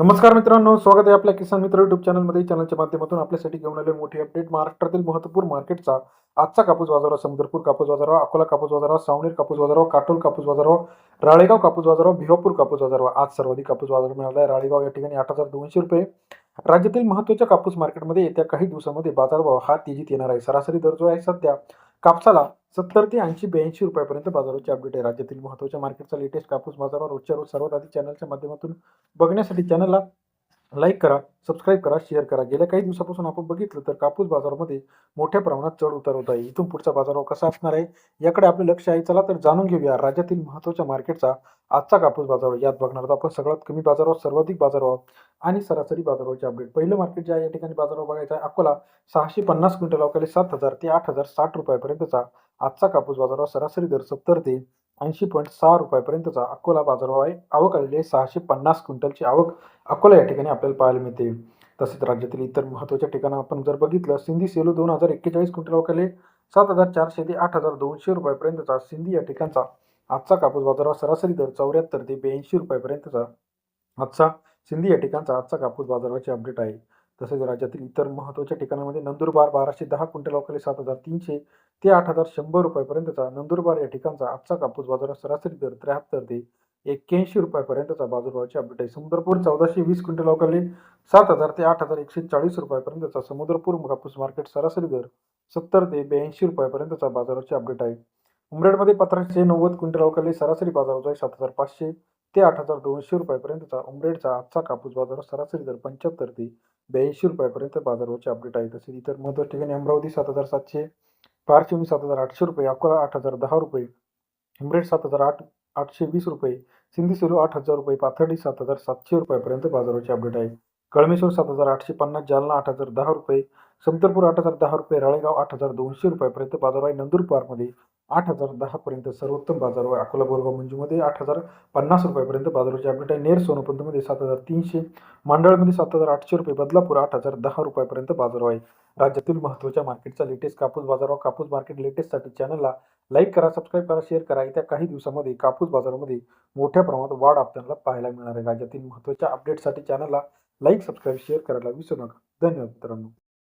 नमस्कार मित्रांनो स्वागत आहे आपल्या किसान मित्र युट्यूब चॅनलमध्ये चॅनलच्या माध्यमातून आपल्यासाठी घेऊन आले मोठी अपडेट महाराष्ट्रातील महत्त्वपूर्ण मार्केटचा आजचा कापूस बाजारावर समुद्रपूर कापूस बाजारावर अकोला कापूस बाजारावर सावनेर कापूस बाजारावर काटोल कापूस बाजारावर राळेगाव कापूस बाजारावर भिवापूर कापूस बाजारावर आज सर्वाधिक कापूस बाजार मिळाला आहे राळेगाव या ठिकाणी आठ हजार दोनशे रुपये. राज्यातील महत्त्वाच्या कापूस मार्केटमध्ये येत्या काही दिवसामध्ये बाजारभाव हा तेजीत येणार आहे. सरासरी दर जो आहे सध्या कापसाला सत्तर ते ऐंशी ब्याऐंशी रुपयापर्यंत बाजाराची अपडेट आहे. राज्यातील महत्त्वाच्या मार्केटचा लेटेस्ट कापूस बाजारावर रोजच्या रोज सर्वात आधी चॅनलच्या माध्यमातून बघण्यासाठी चॅनलला लाईक करा सबस्क्राईब करा शेअर करा. गेल्या काही दिवसापासून आपण बघितलं तर कापूस बाजारामध्ये मोठ्या प्रमाणात चढ उतार होत आहे. इथून पुढचा बाजारभाव हो कसा असणार आहे? याकडे आपलं लक्ष आहे. चला तर जाणून घेऊया राज्यातील महत्त्वाच्या मार्केटचा आजचा कापूस बाजार. यात बघणार आहोत आपण सगळ्यात कमी बाजारावर सर्वाधिक बाजारभाव आणि सरासरी बाजारावरचे अपडेट पहिलं मार्केट जे आहे या ठिकाणी बाजारभाव हो बघायचा आहे. अकोला सहाशे पन्नास क्विंटल अवकाळी सात हजार ते आठ हजार साठ रुपयापर्यंतचा आजचा कापूस बाजारावर हो सरासरी दर सत्तर ते ऐंशी पॉईंट सहा रुपयापर्यंतचा अकोला बाजारभाव आहे. आवक आलेली सहाशे पन्नास क्विंटलची आवक अकोला या ठिकाणी आपल्याला पाहायला मिळते. तसेच राज्यातील इतर महत्त्वाच्या ठिकाणं आपण जर बघितलं सिंधी सेलू दोन हजार एक्केचाळीस क्विंटल अवकाले सात हजार चारशे ते आठ हजार दोनशे रुपयापर्यंतचा सिंधी या ठिकाणचा आजचा कापूस बाजारावर सरासरी दर चौऱ्याहत्तर ते ब्याऐंशी रुपयापर्यंतचा आजचा सिंधी या ठिकाणचा आजचा कापूस बाजाराचे अपडेट आहे. तसेच राज्यातील इतर महत्त्वाच्या ठिकाणामध्ये नंदुरबार बाराशे दहा क्विंटल अवकाळी सात हजार तीनशे ते आठ हजार शंभर रुपयापर्यंतचा नंदुरबार या ठिकाणचा आजचा कापूस बाजारात सरासरी दर त्र्याहत्तर ते एक्क्याऐंशी रुपयापर्यंतचा बाजारभावाची अपडेट आहे. समुद्रपूर चौदाशे वीस क्विंटल अवकाळी सात हजार ते आठ हजार एकशे चाळीस रुपयापर्यंतचा समुद्रपूर कापूस मार्केट सरासरी दर सत्तर ते ब्याऐंशी रुपयापर्यंतचा बाजाराची अपडेट आहे. उमरेडमध्ये पत्राशे नव्वद क्विंटल अवकाळी सरासरी बाजार आहे सात हजार पाचशे ते आठ हजार दोनशे रुपयापर्यंतचा उमरेडचा आजचा कापूस बाजार सरासरी दर पंच्याहत्तर ते ब्याऐंशी रुपयापर्यंत बाजाराचे अपडेट आहे. तसेच इतर महत्त्वाच्या ठिकाणी अमरावती सात हजार सातशे पारशिवनी सात हजार आठशे रुपये अकोला आठ हजार दहा रुपये उमरेड सात हजार आठ आठशे वीस रुपये सिंधी सेलू आठ हजार रुपये पाथर्डी सात हजार सातशे रुपयापर्यंत बाजाराचे अपडेट आहे. कळमेश्वर सात हजार आठशे पन्नास जालना आठ हजार दहा रुपये समतरपूर आठ हजार दहा रुपये राळेगाव आठ हजार दोनशे रुपयापर्यंत बाजार आहे नंदुरबारमध्ये आठ हजार दहापर्यंत सर्वोत्तम बाजार आहे अकोला बोरगाव मंजूमध्ये आठ हजार पन्नास रुपयापर्यंत बाजाराचे अपडेट आहे नेर सोनोपंतमध्ये सात हजार तीनशे मंडळमध्ये सात हजार आठशे रुपये बदलापूर आठ हजार दहा रुपयापर्यंत बाजार आहे राज्यातील महत्त्वाच्या मार्केटचा लेटेस्ट कापूस बाजार कापूस मार्केट लेटेस्टसाठी चॅनलला लाईक करा सबस्क्राईब करा शेअर करा. येत्या काही दिवसामध्ये कापूस बाजारामध्ये मोठ्या प्रमाणात वाढ आपल्याला पाहायला मिळणार आहे. राज्यातील महत्त्वाच्या अपडेटसाठी चॅनलला लाईक सबस्क्राईब शेअर करायला विसरू नका. धन्यवाद मित्रांनो.